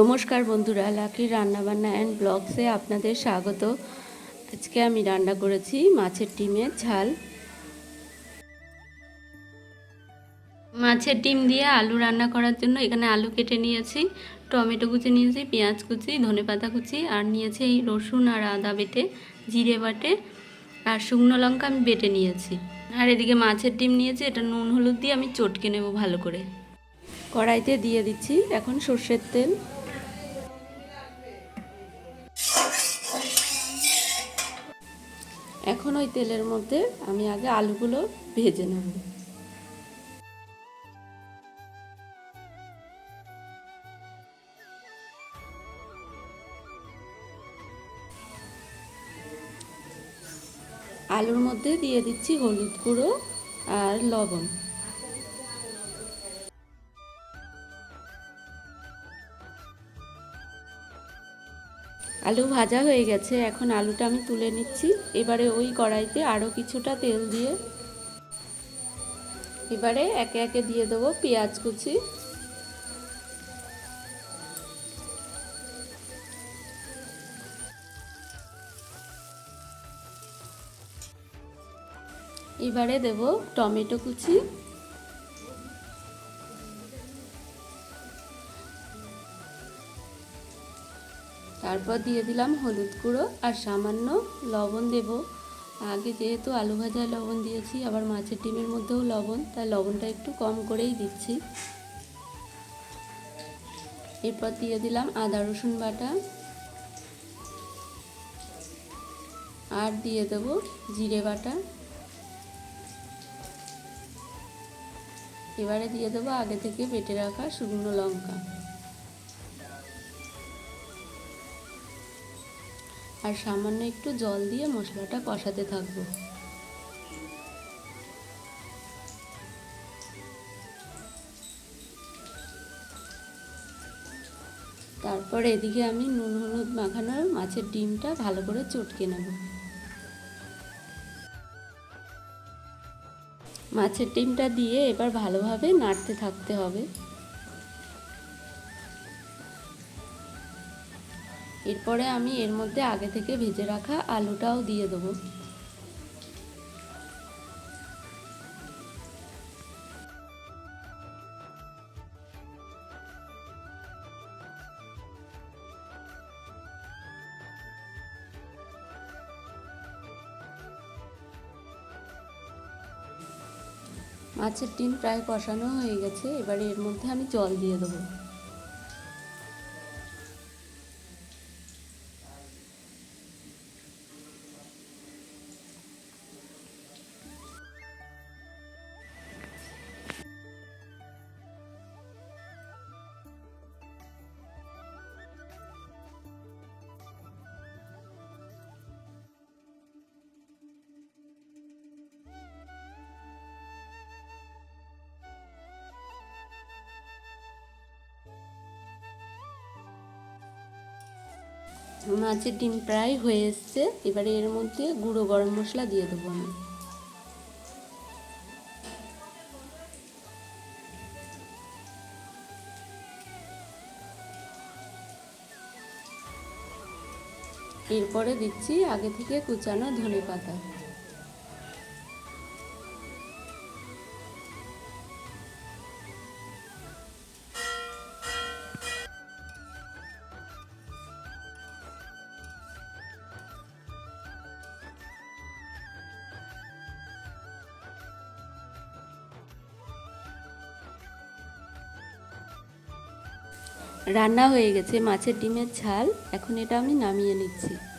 নমস্কার বন্ধুরা লাকির রান্নাবান্না অ্যান্ড ব্লগসে আপনাদের স্বাগত। আজকে আমি রান্না করেছি মাছের ডিমের ঝাল। মাছের ডিম দিয়ে আলু রান্না করার জন্য এখানে আলু কেটে নিয়েছি, টমেটো কুচি নিয়েছি, পেঁয়াজ কুচি, ধনেপাতা কুচি, আর নিয়েছি এই রসুন আর আদা বেটে, জিরে বাটে, আর শুকনো লঙ্কা আমি বেটে নিয়েছি। আর এদিকে মাছের ডিম নিয়েছি, এটা নুন হলুদ দিয়ে আমি চটকে নেব ভালো করে। কড়াইতে দিয়ে দিচ্ছি এখন সর্ষের তেল। এখন ওই তেলের মধ্যে আমি আগে আলুগুলো ভেজে নেব। আলুর মধ্যে দিয়ে দিচ্ছি হলুদ গুঁড়ো আর লবণ। আলু ভাজা হয়ে গেছে, এখন আলুটা আমি তুলে নিচ্ছি। এবারে ওই কড়াইতে আরও কিছুটা তেল দিয়ে এবারে একে একে দিয়ে দেবো পেঁয়াজ কুচি। এবারে দেব টমেটো কুচি। তারপর দিয়ে দিলাম হলুদ গুঁড়ো আর সামান্য লবণ দেব। আগে যেহেতু আলু ভাজায় লবণ দিয়েছি, আবার মাছের ডিমের মধ্যেও লবণ, তাই লবণটা একটু কম করেই দিচ্ছি। এরপর দিয়ে দিলাম আদা, রসুন বাটা। আর দিয়ে দেব জিরে বাটা। এবারে দিয়ে দেবো আগে থেকে বেটে রাখা শুকনো লঙ্কা। আর সামান্য একটু জল দিয়ে মশলাটা কষাতে থাকব। তারপর এদিকে আমি নুন হলুদ মাখানোর মাছের ডিমটা ভালো করে চটকে নেব। মাছের ডিমটা দিয়ে এবার ভালোভাবে নাড়তে থাকতে হবে। এরপরে আমি এর মধ্যে আগে থেকে ভেজে রাখা আলুটাও দিয়ে দেবো। মাছের ডিম প্রায় কষানো হয়ে গেছে, এবারে এর মধ্যে আমি জল দিয়ে দেবো। মাছের ডিম প্রায় হয়ে এসছে। এবারে এর মধ্যে গুঁড়ো গরম মশলা দিয়ে দেবো আমি। এরপরে দিচ্ছি আগে থেকে কুচানো ধনে পাতা রান্না হয়ে গেছে মাছের ডিমের ঝাল। এখন এটা আমি নামিয়ে নিচ্ছি।